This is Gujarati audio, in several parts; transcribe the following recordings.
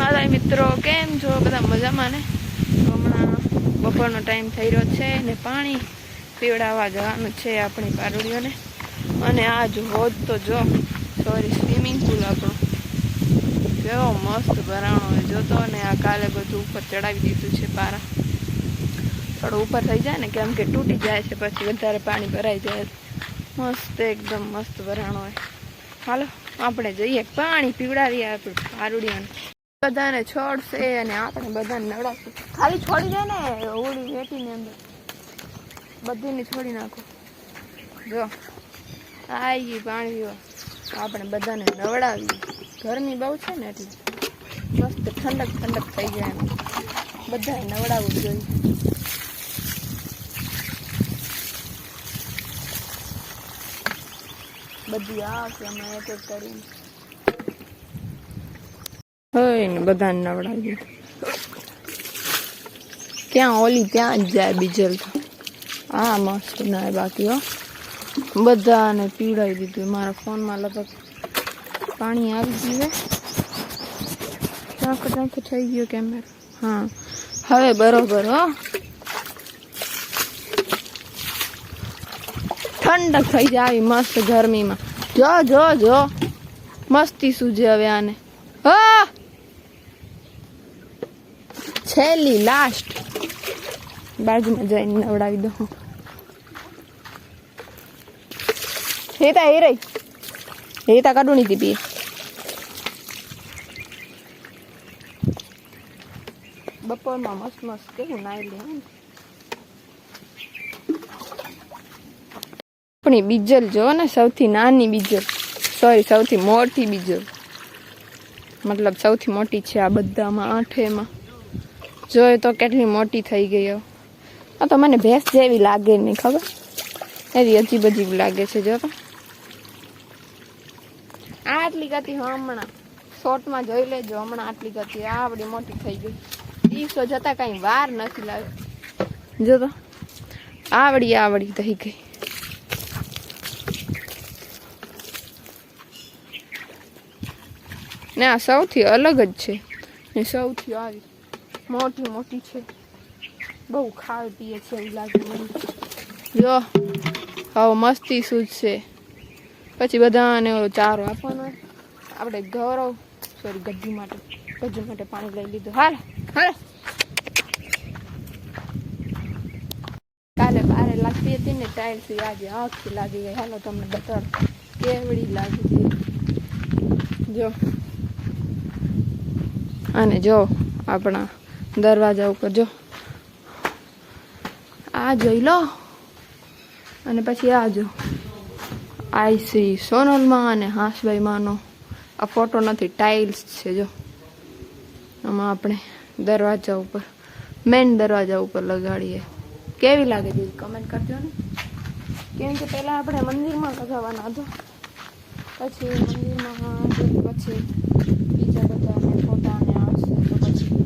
મારા મિત્રો, કેમ છો? બધા મજામાં ને? હમણાં બપોરનો ટાઈમ થઈ રહ્યો છે ને પાણી પીવડાવવા જવાનું છે આપણી પારુડીઓને. અને આ જ હોત તો જો સોરી સ્વિમિંગ પુલ આપણો કેવો મસ્ત ભરાણો હોય જોતો ને આ કાલે બધું ઉપર ચડાવી દીધું છે પારા. થોડું ઉપર થઈ જાય ને, કેમ કે તૂટી જાય છે, પછી વધારે પાણી ભરાઈ જાય. મસ્ત, એકદમ મસ્ત ભરાણો હોય હાલો, આપણે જઈએ પાણી પીવડાવીએ આપણું પારુડીઓને. બધાને છોડશે અને આપણે બધાને નવડાવશું ખાલી છોડી દે ને, ઓળી વેટીની અંદર. બધીને છોડી નાખો. જો આવી પાણી પીવા આપણે બધાને નવડાવીએ. ગરમી બહુ છે ને એટલે મસ્ત ઠંડક ઠંડક થઈ જાય એમ. બધાને નવડાવવું જોઈએ. બધી આવશે અમે એક એક કરીને હોય ને બધાને નવડાવીએ ક્યાં ઓલી ત્યાં જ જાય બીજલ તો. હા મસ્ત ના બાકી હો. બધાને પીવડાવી દીધું. મારા ફોનમાં લગભગ પાણી આવી ગયું ટાંકો ટાંકો થઈ ગયો કેમેરો. હા. હવે બરોબર હો. ઠંડક થઈ જાય મસ્ત ગરમીમાં. જો જો જો. મસ્તી સૂજે હવે આને. હા! છેલ્લી લાસ્ટ બાજુમાં જઈને નવડાવી દો હેતા એ રહી. હેતા કાઢું નહીં પીએ બપોરમાં મસ્ત મસ્ત કેવું નાઈ લે આપણી બીજલ જો ને સૌથી નાની બીજલ. સોરી સૌથી મોટી બીજલ. મતલબ સૌથી મોટી છે આ બધામાં આઠેમાં. જોયે તો કેટલી મોટી થઈ ગઈ. આ તો મને ભેંસ જેવી લાગે નહીં, ખબર? એવી અજીબ અજીબ લાગે છે, જો આટલી ગતિ હમણાં. શોર્ટમાં જોઈ લેજો, હમણાં આટલી ગતિ. આવડી મોટી થઈ ગઈ. દિવસો જતા કાંઈ વાર નથી લાગે જો તો, આવડી આવડી થઈ ગઈ. ને આ સૌથી અલગ જ છે. ને સૌથી આવી. મોટી મોટી છે. બહુ ખાવ પીએ છે એવું લાગે જો હવે મસ્તી સૂજશે પછી બધાને ચારો આપવાનો આપણે ગૌરવ, સોરી ગજ્જુ માટે ગજ્જુ માટે પાણી લઈ લીધું. હાલ હાલ. કાલે બારે લાગતી હતી ને ટાઇલ્સ આજે આખી લાગી ગઈ. હાલો તમને બટર કેવડી લાગી હતી જો. અને જો, આપણા દરવાજા ઉપર, જો. આ જોઈ લો. અને પછી આ જો. આઈ શ્રી સોનલમાં અને હાંસભાઈમાંનો આ ફોટો નથી ટાઇલ્સ છે, જો. આમાં આપણે દરવાજા ઉપર મેન દરવાજા ઉપર લગાડીએ. કેવી લાગે છે કમેન્ટ કરજો ને. કેમ કે પહેલાં આપણે મંદિરમાં લગાવવાના હતો. પછી મંદિરમાં પછી બીજા બધા ફોટાને આવશે તો પછી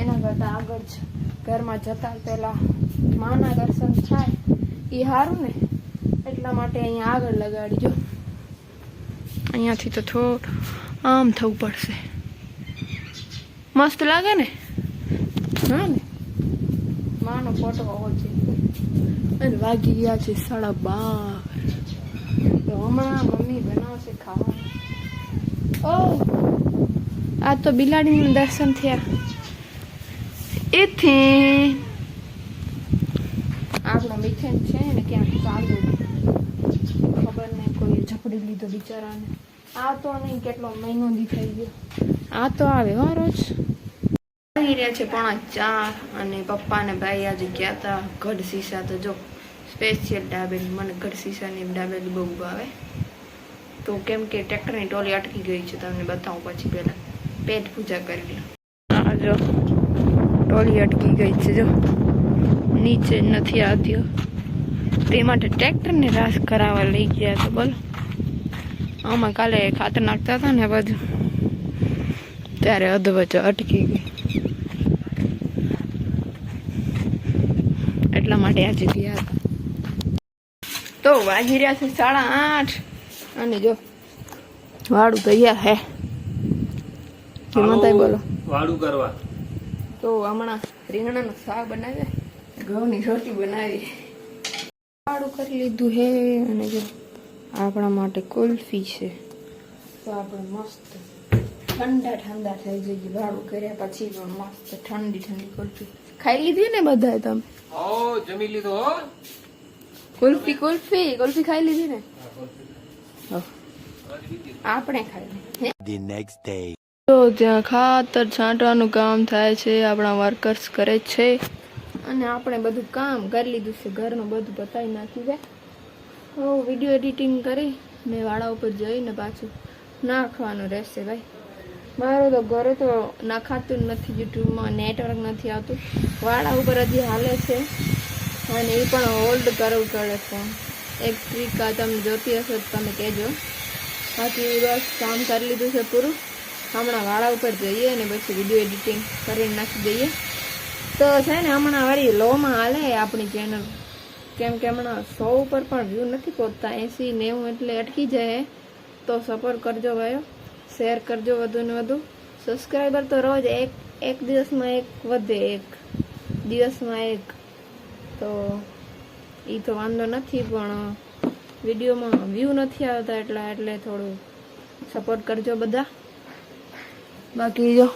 એના કરતાં આગળ જ ઘરમાં જતા પેલા માના દર્શન થાય. એ સારું ને? એટલા માટે અહીંયા આગળ લગાડીજો. અહીંયાથી તો થોડું આમ થવું પડશે. મસ્ત લાગે ને? હા ને? માનો ફોટો હોવો જોઈએ. અને વાગી ગયા છે સાડા બાર. તો હમણાં મમ્મી બનાવશે ખાવાનું. ઓ આ તો બિલાડીનું દર્શન થયા. એથી આપણો મિથેન છે ને ક્યાંક ચાલુ. ખબર નહીં કોઈ ઝપડી લીધો બિચારાને. આ તો નહીં કેટલો મહિનો દી થઈ ગયો. આ તો આવે હો રોજ. આવી રહ્યા છે પોણા ચાર અને પપ્પા ને ભાઈ આજે ગયા હતા ગઢ સીસા તો જો સ્પેશિયલ ડાબેલી મને ગઢ સીસાની ડાબેલી બહુ ભાવે. તો કેમ કે ટ્રેક્ટરની ટોલી અટકી ગઈ છે તમને બતાવું પછી પહેલાં. પેટ પૂજા કરી લો. જો. ટોલી અટકી ગઈ છે જો. નીચે નથી આવતી તે માટે ટ્રેક્ટરને રાસ કરાવવા લઈ ગયા તો બોલો. આમાં કાલે ખાતર નાખતા હતા ને બધું ત્યારે અધવચ્ચે અટકી ગઈ. એટલા માટે આજે ગયા હતા. તો વાગી રહ્યા છે સાડા આઠ. અને જો વાળું તૈયાર હે. માતાએ બોલો. વાળું કરવા. તો હમણાં રીંગણાનું શાક બનાવે ઘઉંની રોટી બનાવી વાળું કરી લીધું હે અને જો આપણા માટે કુલ્ફી છે. તો આપણે મસ્ત ઠંડા ઠંડા થઈ જઈએ. ભાડું કર્યા પછી પણ મસ્ત ઠંડી ઠંડી કુલ્ફી. ખાઈ લીધી ને બધાએ તમે? જમી લીધો કુલ્ફી કુલ્ફી કુલ્ફી ખાઈ લીધી ને? આપણે ખાઈ લીધી. the next day. તો ત્યાં ખાતર છાંટવાનું કામ થાય છે, આપણા વર્કર્સ કરે છે. અને આપણે બધું કામ કરી લીધું છે, ઘરનું બધું બતાવી નાખ્યું છે. હું વીડિયો એડિટિંગ કરી, મેં વાળા ઉપર જઈને પાછું નાખવાનું રહેશે ભાઈ. મારું તો ઘરે તો નાખાતું નથી, યુટ્યુબમાં નેટવર્ક નથી આવતું. વાળા ઉપર હજી હાલે છે. અને એ પણ હોલ્ડ કરવું પડે ફોન એક ટ્રીક તમે જોતી હશો તો તમે કહેજો. બાકી બસ કામ કરી લીધું છે પૂરું. હમણાં વાળા ઉપર જઈએ અને પછી વીડિયો એડિટિંગ કરીને નાખી દઈએ. તો છે ને, હમણાં વાળી લોમાં હાલે આપણી ચેનલ કેમ કે હમણાં સો ઉપર પણ વ્યૂ નથી પહોંચતા એંસી નેવું એટલે અટકી જાય. તો સપોર્ટ કરજો ભાઈઓ. શેર કરજો વધુ ને વધુ. સબસ્ક્રાઈબર તો રોજ એક એક દિવસમાં એક વધે એક. દિવસમાં એક. તો એ તો વાંધો નથી, પણ વિડીયોમાં વ્યૂ નથી આવતા એટલા, એટલે થોડું સપોર્ટ કરજો બધા. બાકી જો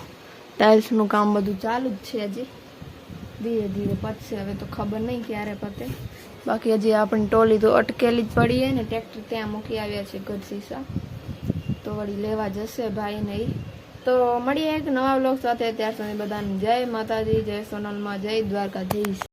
ટાઇલ્સનું કામ બધું ચાલુ જ છે હજી. ધીરે ધીરે પતશે, હવે તો ખબર નહીં ક્યારે પતે. બાકી હજી આપણી ટોલી તો અટકેલી જ પડી ને, ટ્રેક્ટર ત્યાં મૂકી આવ્યા છે ગઢસીસા તો વળી લેવા જશે ભાઈ નહીં તો મળીએ એક નવા બ્લોગ સાથે ત્યાર સુધી બધાને જય માતાજી, જય સોનલમાં જય દ્વારકાધીશ.